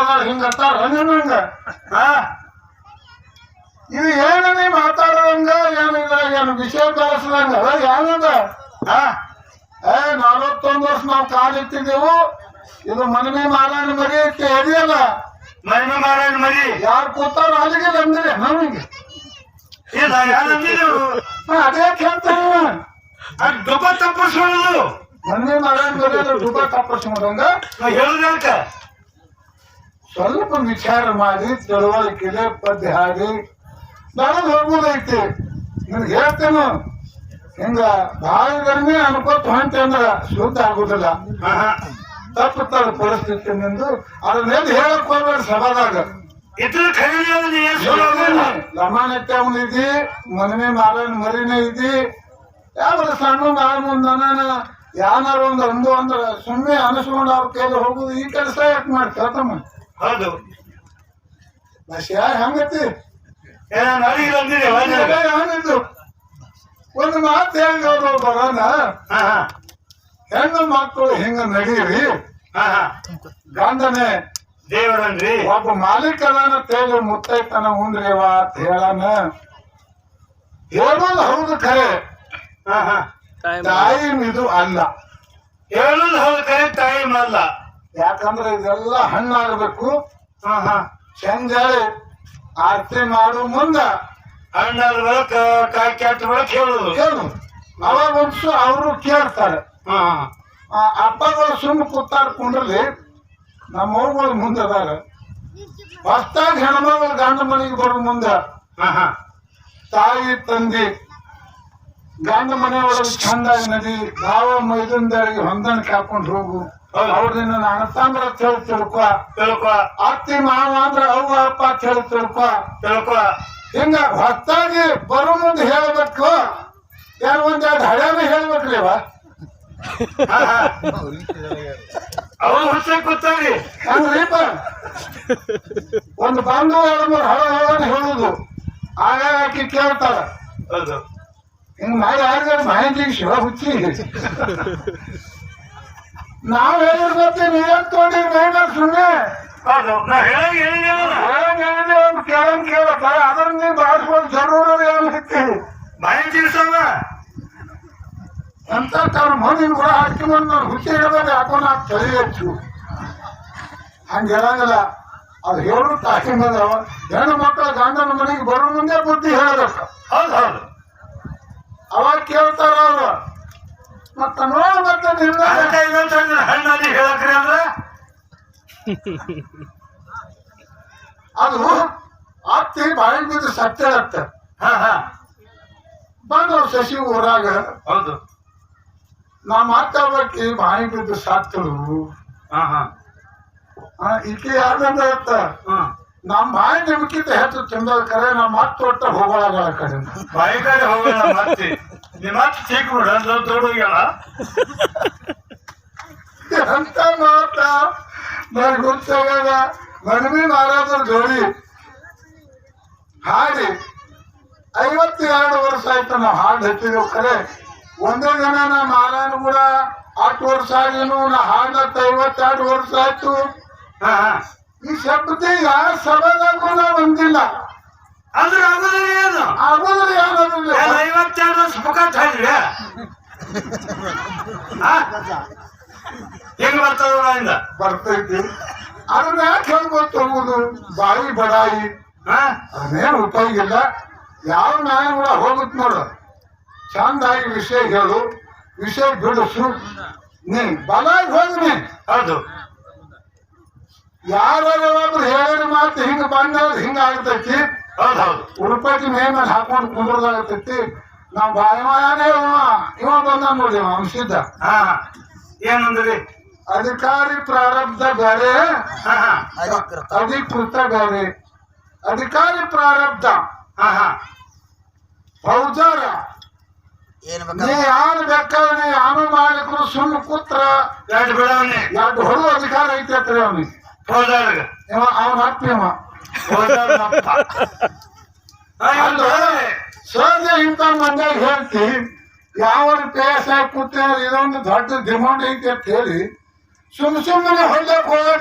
ಅದಾರ ಹಂಗ ಹಾ ಇದು ಏನ ನೀ ಮಾತಾಡೋದಂಗ? ಏನಿಲ್ಲ ಏನು ವಿಷಯ ಕಳಿಸ್ದಂಗ ಏನದ ಏ ನಲವತ್ತೊಂದು ವರ್ಷ ನಾವು ಕಾಲಿಟ್ಟಿದ್ದೆವು ಇದು ಮನವಿ ಮಾರಾಯಣ ಮರಿ ಇದೆಯಲ್ಲ ಮನವಿ ಮಾರಾಯಣ ಮರಿ. ಯಾರು ಕೂತಾರ ಅಲ್ಲಿಗೆ ಅಂದ್ರೆ ನಮಗೆ. ಅದೇ ಕೇಳ್ತಾನೆ ದುಬ ಡೊಬ್ಬ ತಪ್ಪಿಸ್ಕೊಳ್ಳೋದು. ಮನವಿ ಮಾರಾಯಣ ಮರಿ ದುಡ್ಡ ತಪ್ಪಿಸ್ಕೊಂಡಂಗ? ಹೇಳುದಂತ ಸ್ವಲ್ಪ ವಿಚಾರ ಮಾಡಿ ತಿಳುವಳಿಕೆಲೆ ಪದ್ಯ ಹಾಡಿ ನಾನು ಹೋಗುದೈತಿ ನಿನ್ಗೆ ಹೇಳ್ತೇನೆ. ಹಿಂಗ ಭಾಳ ಕಡಿಮೆ ಅನ್ಕೋತ ಹೊಂಟೆ ಅಂದ್ರ ಶುದ್ಧ ಆಗುದಿಲ್ಲ. ತಪ್ಪುತ್ತಾರ ಪರಿಸ್ಥಿತಿ ನಿಂದು. ಅದನ್ನೆಲ್ಲಿ ಹೇಳಕ್ ಹೋಗ್ಬೇಡ ಸಭಾದಾಗ. ಲಮಾನಕ್ಕೆ ಅವನು ಇದಿ ಮನವಿ ಮಾರನ್ ಮರಿನ ಇದಿ ಯಾವ ಸಣ್ಣ ಮಾರ ಮುಂದನ ಯಾನಾರು ಒಂದು ಅಂದು ಅಂದ್ರ ಸುಮ್ಮನೆ ಅನಿಸ್ಕೊಂಡು ಅವ್ರ ಕೈಲಿ ಹೋಗುದು ಈ ಕೆಲಸ ಯಾಕೆ ಮಾಡ್ತಾರ ತಮ್ಮ ಹೌದು. ಬಸ್ ಯಾರು ಹೆಂಗತಿ. ಏನ ನಡಿಗೆ ಅಂದಿದೆ ಹೆಂಗಿದ್ದು ಒಂದು ಮಾತು ಹೆಂಗ ಬರೋಣ. ಹಾ ಹಾ. ಹೆಣ್ಣು ಮಕ್ಕಳು ಹಿಂಗ ನಡೀರಿ. ಹಾ ಹಾ. ಗಂಡನೇ ದೇವರನ್ರಿ ಒಬ್ಬ ಮಾಲೀಕನ ತೇಲಿ ಮುತ್ತೈತನ ಉಂದ್ರೇವ ಅಂತ ಹೇಳನ ಹೇಳೋದು ಹೌದು ಖರೆ. ಹಾ ಹಾ. ತಾಯಿ ಇದು ಅಲ್ಲ. ಹೇಳೋದು ಹೌದು ಖರೆ ತಾಯಿ ಮಲ್ಲ ಯಾಕಂದ್ರೆ ಇದೆಲ್ಲ ಹಣ್ಣಾಗಬೇಕು. ಚಂದಾಳಿ ಆರತಿ ಮಾಡೋ ಮುಂದ ಹಣ್ಣಾದ ಬೆಳಕ ಕಾಯಿ ಕೆಟ್ಟ ಬೆಳಕ್ ಹೇಳುದು ಕೇಳು ಅವಾಗ ಅವರು ಕೇಳ್ತಾರೆ. ಅಪ್ಪಗಳು ಸುಮ್ಮ ಕೂತಾರ ಕುಂಡ್ರಲ್ಲಿ ನಮ್ಮ ಅವ್ಗಳು ಮುಂದೆ ಅದಾರ. ಹೊಸ್ತಾಗಿ ಹೆಣ್ಮಗಳು ಗಂಡ ಮನೆಗೆ ಬರೋ ಮುಂದ ಹಾ ಹಾ ತಾಯಿ ತಂದೆ ಗಂಡ ಮನೆಯೊಳಗೆ ಚಂದಾಗಿ ನದಿ ಯಾವ ಮೈದಂದರಿಗೆ ಹೊಂದಾಣಿಕೆ ಹಾಕೊಂಡು ಹೋಗು. ಅವ್ರನ್ನ ನಾನು ತಂದ್ರ ಅಂತ ಹೇಳಿ ತಿಳ್ಕೊ. ತಿಳ್ಕೊ. ಅತ್ತಿ ಮಾವ ಅಂದ್ರ ಅವ್ವ ಅಪ್ಪ ಅಂತ ಹೇಳಿ ತಿಳ್ಕೊ. ತಿಳ್ಕೊ. ಹಿಂಗ ಹೊತ್ತಾಗಿ ಬರೋ ಮುಂದೆ ಹೇಳ್ಬೇಕು. ಯಾರು ಒಂದೆರಡು ಹಳ್ಯಾನ ಹೇಳ್ಬೇಕ್ರಿ ಹಾ ಅವ್ರು ಹುಚ್ಚ ಕೂತಾರಿ. ಹಂಗ್ರೀಪ ಒಂದು ಬಂದು ಎರಡು ಮೂರು ಹಳ ಹಳ ಹೇಳುದು. ಆಗಾಗ ಆಕಿ ಕೇಳ್ತಾರ ಹಿಂಗ್ ಮಾಡಿ ಆಗ ಮಾಹಿತಿಗೆ ಶಿವ ಹುಚ್ಚಿ. ನಾವ್ ಹೇಳಿರ್ಬೇಕು ನೀವೇನ್ ತಗೊಂಡಿರಿ ಮೈನ ಸುಮ್ಮನೆ ಹೌದು ನಾ ಹೇಳಂಗ್ ಹೇಳಿದೆ ಒಂದು ಕೇಳಂಗ್ ಕೇಳತ್ತ ಅದನ್ನ ನೀವು ಬಾಳ್ಸ್ಬೋದು ಜರೂರ ಏನು ಬಾಯಿ ತಿರ್ಸವ ಅಂತ ತಾನು ಮೋದಿನ ಕೂಡ ಹಾಕಿಕೊಂಡು ನಾನು ಹುಚ್ಚಿ ಹಿಡಿದಾಗ ಯಾಕೋ ನಾ ತಲೆ ಹೆಚ್ಚು ಹಂಗೆ ಹೇಳಂಗಿಲ್ಲ. ಅದು ಹೇಳು ತಾಕಿಂದ ಹೆಣ್ಣು ಮಕ್ಕಳ ಗಂಡನ ಮನೆಗೆ ಬರೋ ಮುಂದೆ ಬುದ್ಧಿ ಹೇಳಬೇಕು. ಹೌದು ಹೌದು. ಅವಾಗ ಕೇಳ್ತಾರ ಅವ್ರು. ಮತ್ತ ನೋಡ್ ಮತ್ತ ನಿನ್ನ. ಹಣ್ಣಲ್ಲಿ ಹೇಳಕ್ರಿ ಅಂದ್ರ? ಅದು ಅತ್ತಿ ಬಾಯಿ ಬಿದ್ದು ಸತ್ತೇಳತ್ತ ಹಾ ಹಾ. ಬಂದವ್ ಶಶಿ ಊರಾಗ. ಹೌದು. ನಮ್ಮ ಅತ್ತ ಬಗ್ಗೆ ಬಾಯಿ ಬಿದ್ದು ಸತ್ತಳು ಹಾ ಹಾ. ಆ, ಈಕೆ ಯಾರ್ದಂದ ಇತ್ತ ನಮ್ಮ ಬಾಯಿ ನಿಮ್ಕಿಂತ ಹೆಚ್ಚು ತಿಂದದ ಕರೆ ನಮ್ಮ ಮತ್ ಒಟ್ಟ ಹೋಗೋಳಗಳ ಕಡೆ ಬಾಯಿ ಕಡೆ ಹೋಗೋಣ ಮತ್ತೆ. ನಿಮ್ಮ ಮತ್ತೆ ಚೀಕ್ ಬಿಡ ದೊಡ್ಡ ಹೋಗ್ಯಾಳ ಅಂತ ಮಾತ? ನನಗೆ ಗೊತ್ತಾಗದ ಮನವಿ ಮಾರಾದ್ರ ಜೋಡಿ. ಹಾಡಿ. ಐವತ್ತೆರಡು ವರ್ಷ ಆಯ್ತು ನಾವು ಹಾಡು ಹಚ್ಚಿದೆವು ಖರೆ ಒಂದೇ ದಿನ ನಮ್ಮ ಮಾರಾಯಣ ಕೂಡ ಹತ್ತು ವರ್ಷ ಆಗಿನ ನಾ ಹಾಡ್ಲತ್ತ ಐವತ್ತೆರಡು ವರ್ಷ ಆಯ್ತು. ಹಾ. ಈ ಶಬ್ದ ಯಾರ ಸಭಾದಾಗೂ ಕೂಡ ಬಂದಿಲ್ಲ. ಅಂದ್ರೆ ಅದ್ರ ಏನು? ಅದ್ರ ಏನ್ ಐವತ್ತೆರಡು ವರ್ಷ ಮುಖ ಹೆಂಗ್ ಬರ್ತದ ಬರ್ತೈತಿ. ಅದನ್ನ ಯಾಕೆ ಹೇಳ್ಬೋದು ಹೋಗುದು? ಬಾಯಿ ಬಡಾಯಿ. ಹಾ ಅದೇನು ಉಪಯೋಗ ಇಲ್ಲ. ಯಾವ ನಾಯ ಕೂಡ ಹೋಗುತ್ತೆ ನೋಡು. ಚಂದಾಗಿ ವಿಷಯ ಹೇಳು. ವಿಷಯ ಬಿಡಿಸು. ನೀನ್ ಬಲಾಗಿ ಹೋಗಿ ನೀನ್. ಹೌದು. ಯಾರಾದ್ರೂ ಹೇಳಿದ ಮಾತು ಹಿಂಗ ಬಂದಾಗ ಹಿಂಗ ಆಗ್ತೈತಿ ಹೌದು ಹೌದು. ಉಡುಪತಿ ಮೇ ಮೇಲೆ ಹಾಕೊಂಡು ಕುಂದ್ರದಾಗತೈತಿ. ನಾವು ಬಾಯಮಾನೇ ಇವ ಇವ ಬಂದ ನೋಡಿ ಹಾ ಏನಂದ್ರಿ ಅಧಿಕಾರಿ ಪ್ರಾರಬ್ಧ ಬೇರೆ. ಅಧಿಕೃತ. ಬೇರೆ. ಅಧಿಕಾರಿ ಪ್ರಾರಬ್ಧ. ಹಾ ಹಾ. ಫೌಜಾರ ಏನ್ ನೀ ಯಾರು ಬೇಕಾದ್ರೆ ನೀ ಯಾರು ಮಾಲೀಕರು ಸುಳ್ಳು ಕೂತ್ರ? ಎರಡು ಬಿಡವನೆ. ಎರಡು ಹೊರ ಅಧಿಕಾರ ಐತೆ ಹತ್ರ ಅವನಿಗೆ. ಹೋದಾಗ ಅವನ ಅಪ್ಪ ಇವ ಹೋದಾಗ ಅಲ್ಲ ಸಹಜ ಇಂಥ ಮಂದ್ಯಾಗ ಹೇಳ್ತಿ ಯಾವ ಪೇಸ ಕೂತ ಇದೊಂದು ದೊಡ್ಡ ಡಿಮಾಂಡ್ ಐತಿ ಅಂತ ಹೇಳಿ ಸುಮ್ ಸುಮ್ಮನೆ ಹೊಲ್ದಾಗ ಹೋಗಕ್